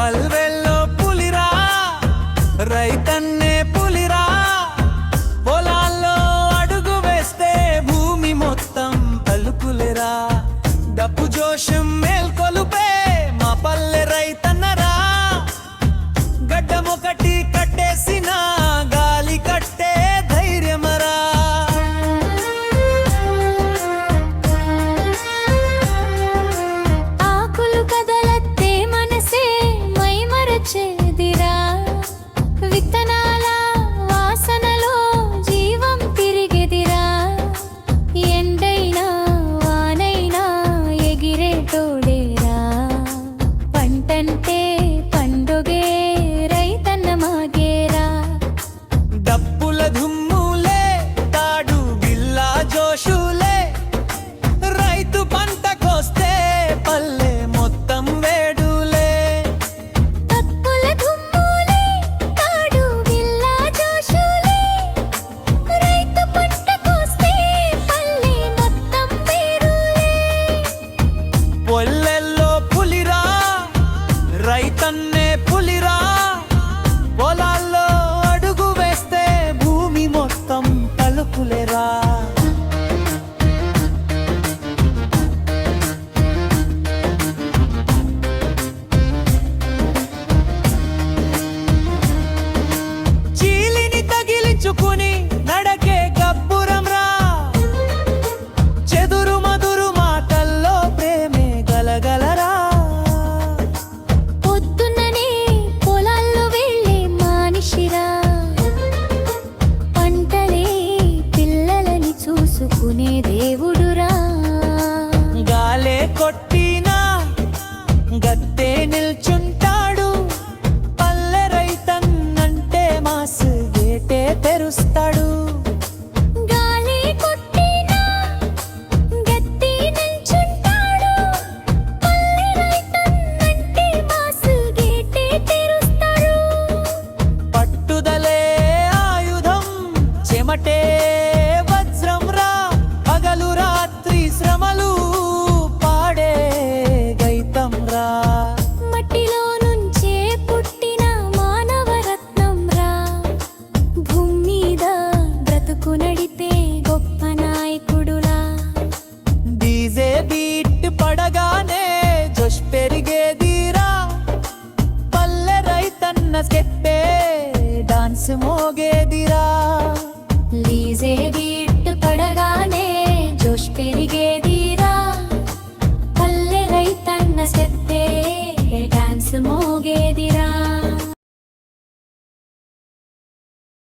పల్వెల్లో పులిరా రైతన్నే పులిరా. పొలాల్లో అడుగు వేస్తే భూమి మొత్తం పలుకులేరా. డబ్బు జోషం మేల్కొలుపే మా పల్లె రైత నేర్చుకుని నడకే గబ్బురం రా. చెదురు మధురు మాటల్లో ప్రేమే గలగలరా. పొద్దున్ననే పొలాల్లో వెళ్ళి మనిషిరా. పంటలే పిల్లలని చూసుకునే దేవుడురా. గాలే కొట్టినా గత్తే నిల్చున్న చేస్తాడు స్టెప్పే డాన్స్ మోగేదిరా. లీజే బీట్ పడగానే జోష్ పెరిగే